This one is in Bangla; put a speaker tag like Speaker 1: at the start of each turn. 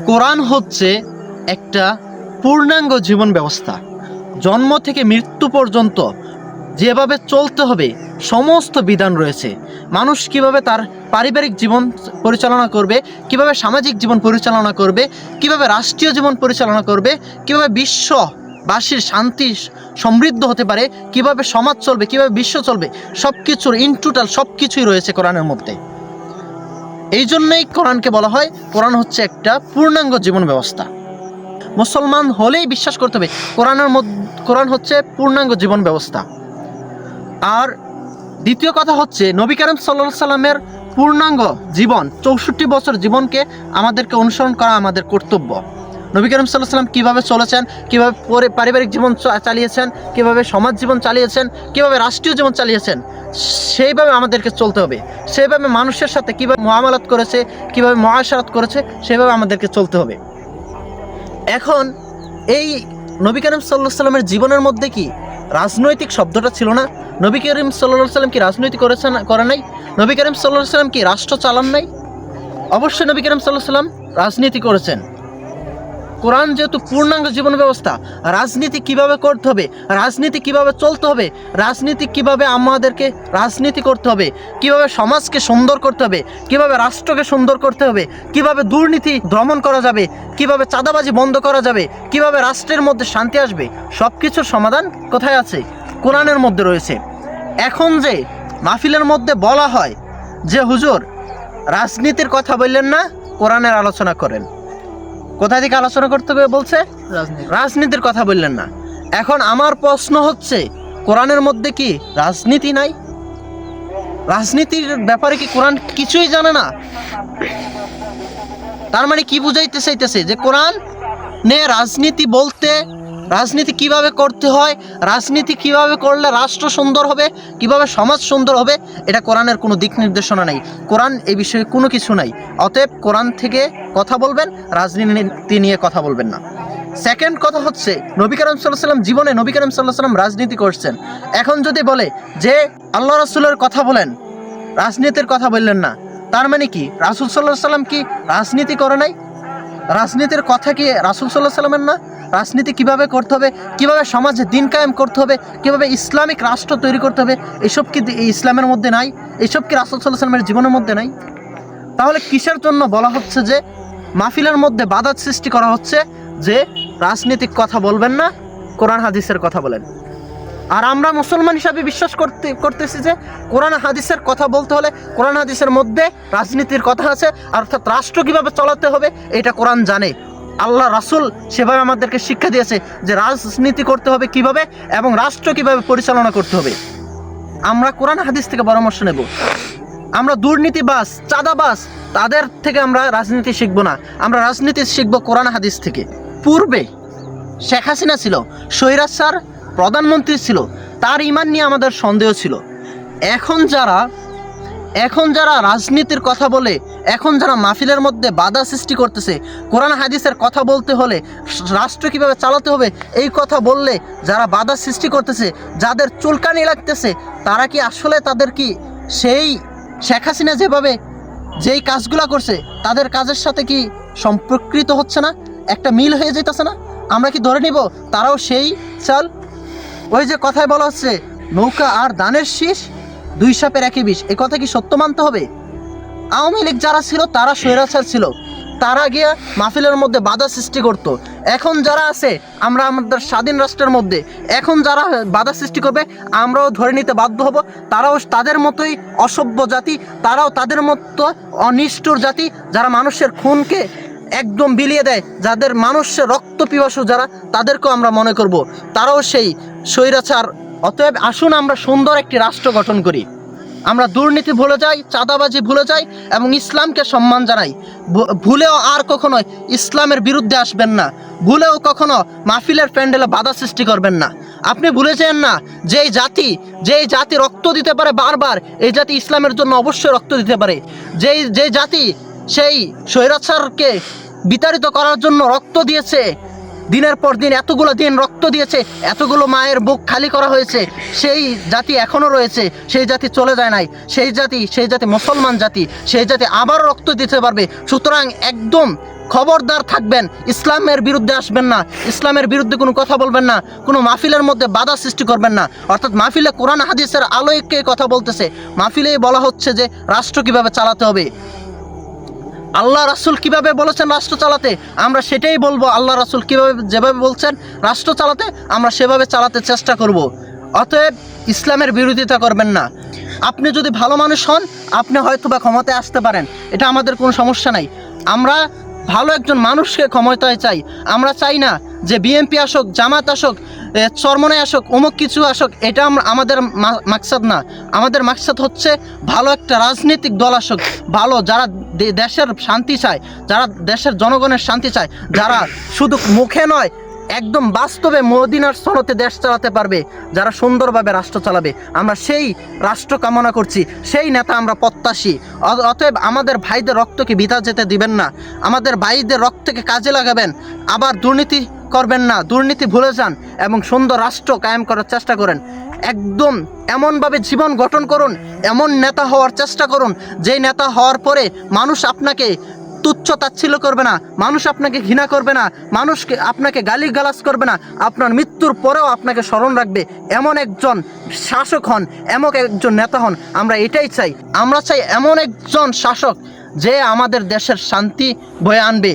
Speaker 1: কোরআন হচ্ছে একটা পূর্ণাঙ্গ জীবন ব্যবস্থা। জন্ম থেকে মৃত্যু পর্যন্ত যেভাবে চলতে হবে, সমস্ত বিধান রয়েছে। মানুষ কীভাবে তার পারিবারিক জীবন পরিচালনা করবে, কীভাবে সামাজিক জীবন পরিচালনা করবে, কীভাবে রাষ্ট্রীয় জীবন পরিচালনা করবে, কীভাবে বিশ্ববাসীর শান্তি, সমৃদ্ধ হতে পারে, কীভাবে সমাজ চলবে, কীভাবে বিশ্ব চলবে সব কিছুর ইন টোটাল সব কিছুই রয়েছে কোরআনের মধ্যে। এই জন্যই কোরআনকে বলা হয়, কোরআন হচ্ছে একটা পূর্ণাঙ্গ জীবন ব্যবস্থা। মুসলমান হলেই বিশ্বাস করতে হবে, কোরআনের মধ্যে, কোরআন হচ্ছে পূর্ণাঙ্গ জীবন ব্যবস্থা। আর দ্বিতীয় কথা হচ্ছে, নবী করিম সাল্লা সাল্লামের পূর্ণাঙ্গ জীবন, চৌষট্টি বছর জীবনকে আমাদেরকে অনুসরণ করা আমাদের কর্তব্য। নবী করিম সাল্লাহ সাল্লাম কীভাবে চলেছেন, কীভাবে পরি- পারিবারিক জীবন চালিয়েছেন, কীভাবে সমাজ জীবন চালিয়েছেন, কীভাবে রাষ্ট্রীয় জীবন চালিয়েছেন সেইভাবে আমাদেরকে চলতে হবে। সেইভাবে মানুষের সাথে কীভাবে মহামালাত করেছে, কীভাবে মহাসারাত করেছে সেভাবে আমাদেরকে চলতে হবে। এখন এই নবী করিম সাল্লাহ সাল্লামের জীবনের মধ্যে কি রাজনৈতিক শব্দটা ছিল না? নবী করিম সাল্লাহ সাল্লাম কি রাজনৈতিক করেছেন করে নাই? নবী করিম সাল্লাহ সাল্লাম কি রাষ্ট্র চালান নাই? অবশ্যই নবী করিম সাল্লাহ সাল্লাম রাজনীতি করেছেন। কোরআন যেহেতু পূর্ণাঙ্গ জীবন ব্যবস্থা, রাজনীতি কীভাবে করতে হবে, রাজনীতি কীভাবে চলতে হবে, রাজনীতি কীভাবে আমাদেরকে রাজনীতি করতে হবে, কীভাবে সমাজকে সুন্দর করতে হবে, কীভাবে রাষ্ট্রকে সুন্দর করতে হবে, কীভাবে দুর্নীতি দমন করা যাবে, কীভাবে চাঁদাবাজি বন্ধ করা যাবে, কীভাবে রাষ্ট্রের মধ্যে শান্তি আসবে সব কিছুর সমাধান কোথায় আছে? কোরআনের মধ্যে রয়েছে। এখন যে মাহফিলের মধ্যে বলা হয় যে, হুজুর, রাজনীতির কথা বললেন না, কোরআনের আলোচনা করেন। কোথা থেকে আলোচনা করতে হবে বলছে? রাজনীতির কথা বললেন না। এখন আমার প্রশ্ন হচ্ছে কোরআনের মধ্যে কি রাজনীতি নাই? রাজনীতির ব্যাপারে কি কোরআন কিছুই জানে না? তার মানে কি বুঝাইতে চাইতেছে? যে কোরআন নে রাজনীতি বলতে রাজনীতি কীভাবে করতে হয়, রাজনীতি কীভাবে করলে রাষ্ট্র সুন্দর হবে, কীভাবে সমাজ সুন্দর হবে, এটা কোরআনের কোনো দিক নির্দেশনা নেই। কোরআন এই বিষয়ে কোনো কিছু নাই। অতএব কোরআন থেকে কথা বলবেন, রাজনীতি নিয়ে কথা বলবেন না। সেকেন্ড কথা হচ্ছে, নবী করিম সাল্লাম জীবনে নবী করিম সাল্লাহ সাল্লাম রাজনীতি করছেন। এখন যদি বলে যে আল্লাহ রাসুলের কথা বলেন, রাজনীতির কথা বললেন না, তার মানে কি? রাসুল সাল্লাহ সাল্লাম কি রাজনীতি করে নাই? রাজনীতির কথা কি রাসুল সাল্লাহ সাল্লামের না? রাজনীতি কীভাবে করতে হবে? কীভাবে সমাজে দিন কায়েম করতে হবে? কীভাবে ইসলামিক রাষ্ট্র তৈরি করতে হবে? এসব কি ইসলামের মধ্যে নাই? এসব কি রাসুল সাল্লাহ সাল্লামের জীবনের মধ্যে নাই? তাহলে কিসের জন্য বলা হচ্ছে যে মাহফিলের মধ্যে বাধার সৃষ্টি করা হচ্ছে যে রাজনীতিক কথা বলবেন না, কোরআন, হাদিসের কথা বলেন। আর আমরা মুসলমান হিসাবে বিশ্বাস করতে, করতেছি যে কোরআন হাদিসের কথা বলতে হলে কোরআন হাদিসের মধ্যে রাজনীতির কথা আছে, অর্থাৎ রাষ্ট্র কীভাবে চালাতে হবে, এটা কোরআন জানে। আল্লাহ রাসূল সেভাবে আমাদেরকে শিক্ষা দিয়েছে যে রাজনীতি করতে হবে কীভাবে এবং রাষ্ট্র কীভাবে পরিচালনা করতে হবে। আমরা কোরআন হাদিস থেকে পরামর্শ নেব। আমরা দুর্নীতিবাস চাঁদাবাস তাদের থেকে আমরা রাজনীতি শিখব না। আমরা রাজনীতি শিখব কোরআন হাদিস থেকে। পূর্বে শেখ হাসিনা ছিল স্যার প্রধানমন্ত্রী ছিল, তার ইমান নিয়ে আমাদের সন্দেহ ছিল। এখন যারা এখন যারা রাজনীতির কথা বলে, এখন যারা মাহফিলের মধ্যে বাধা সৃষ্টি করতেছে, কোরআন হাদিসের কথা বলতে হলে, রাষ্ট্র কীভাবে চালাতে হবে, এই কথা বললে যারা বাধা সৃষ্টি করতেছে, যাদের চুলকানি লাগতেছে, তারা কি আসলে তাদের কি সেই শেখ হাসিনা যেভাবে যেই কাজগুলো করছে, তাদের কাজের সাথে কি সম্পর্কিত হচ্ছে না? একটা মিল হয়ে যেতেছে না? আমরা কি ধরে নিব তারাও সেই চাল ওই যে কথায় বলা হচ্ছে, নৌকা আর দানের শীষ, দুই সাপের একই বিষ। এই কথা কি সত্য মানতে হবে? আওয়ামী লীগ যারা ছিল, তারা স্বৈরাচার ছিল। তারা গিয়ে মাহফিলের মধ্যে বাধা সৃষ্টি করত। এখন যারা আছে, আমরা আমাদের স্বাধীন রাষ্ট্রের মধ্যে, এখন যারা বাধা সৃষ্টি করবে, আমরাও ধরে নিতে বাধ্য হব। তারাও তাদের মতোই অসভ্য জাতি, তারাও তাদের মতো অনিষ্ঠুর জাতি, যারা মানুষের খুনকে একদম বিলিয়ে দেয়। যাদের মানুষের রক্ত পিপাসু যারা, তাদেরকেও আমরা মনে করব। তারাও সেই স্বৈরাচার। অতএব আসুন আমরা সুন্দর একটি রাষ্ট্র গঠন করি। আমরা দুর্নীতি ভুলে যাই, চাঁদাবাজি ভুলে যাই এবং ইসলামকে সম্মান জানাই। ভুলেও আর কখনো ইসলামের বিরুদ্ধে আসবেন না। ভুলেও কখনো মাহফিলের প্যান্ডেলে বাধা সৃষ্টি করবেন না। আপনি ভুলে যেন না, যেই জাতি যেই জাতি রক্ত দিতে পারে বারবার, এই জাতি ইসলামের জন্য অবশ্যই রক্ত দিতে পারে। যেই যেই জাতি সেই স্বৈরাচারকে বিতাড়িত করার জন্য রক্ত দিয়েছে। দিনের পর দিন এতগুলো দিন রক্ত দিয়েছে, এতগুলো মায়ের বুক খালি করা হয়েছে। সেই জাতি এখনও রয়েছে, সেই জাতি চলে যায় নাই। সেই জাতি সেই জাতি মুসলমান জাতি, সেই জাতি আবার রক্ত দিতে পারবে। সুতরাং একদম খবরদার থাকবেন, ইসলামের বিরুদ্ধে আসবেন না। ইসলামের বিরুদ্ধে কোনো কথা বলবেন না, কোনো মাহফিলের মধ্যে বাধা সৃষ্টি করবেন না। অর্থাৎ মাহফিলে কোরআন, হাদিসের আলোয়কে কথা বলতেছে? মাহফিলেই বলা হচ্ছে যে রাষ্ট্র কীভাবে চালাতে হবে। আল্লাহ রাসুল কীভাবে বলেছেন রাষ্ট্র চালাতে? আমরা সেটাই বলব, আল্লাহ রাসুল কীভাবে যেভাবে বলছেন, রাষ্ট্র চালাতে আমরা সেভাবে চালাতে চেষ্টা করব। অতএব ইসলামের বিরোধিতা করবেন না। আপনি যদি ভালো মানুষ হন, আপনি হয়তো বা ক্ষমতায় আসতে পারেন। এটা আমাদের কোনো সমস্যা নাই। আমরা ভালো একজন মানুষকে ক্ষমতায় চাই। আমরা চাই না যে বিএনপি আসুক, জামাত আসুক চরমনে আসুক, অমুক কিছু আসুক, এটা আমাদের মাকসাদ না। আমাদের মাকসাদ হচ্ছে ভালো একটা রাজনৈতিক দল আসুক, ভালো যারা দেশের শান্তি চায়, যারা দেশের জনগণের শান্তি চায়, যারা শুধু মুখে নয়, একদম বাস্তবে মদিনার সনতে দেশ চালাতে পারবে, যারা সুন্দরভাবে রাষ্ট্র চালাবে। আমরা সেই রাষ্ট্র কামনা করছি, সেই নেতা আমরা প্রত্যাশী। অতএব আমাদের ভাইদের রক্তকে বিতা যেতে দিবেন না। আমাদের ভাইদের রক্তকে কাজে লাগাবেন। আবার দুর্নীতি করবেন না, দুর্নীতি ভুলে যান এবং সুন্দর রাষ্ট্র কায়েম করার চেষ্টা করেন। একদম এমনভাবে জীবন গঠন করুন, এমন নেতা হওয়ার চেষ্টা করুন, যেই নেতা হওয়ার পরে মানুষ আপনাকে তুচ্ছ তাচ্ছিল্য করবে না, মানুষ আপনাকে ঘৃণা করবে না, মানুষকে আপনাকে গালি গালাজ করবে না, আপনার মৃত্যুর পরেও আপনাকে স্মরণ রাখবে। এমন একজন শাসক হন, এমন একজন নেতা হন, আমরা এটাই চাই। আমরা চাই এমন একজন শাসক যে আমাদের দেশের শান্তি বয়ে আনবে।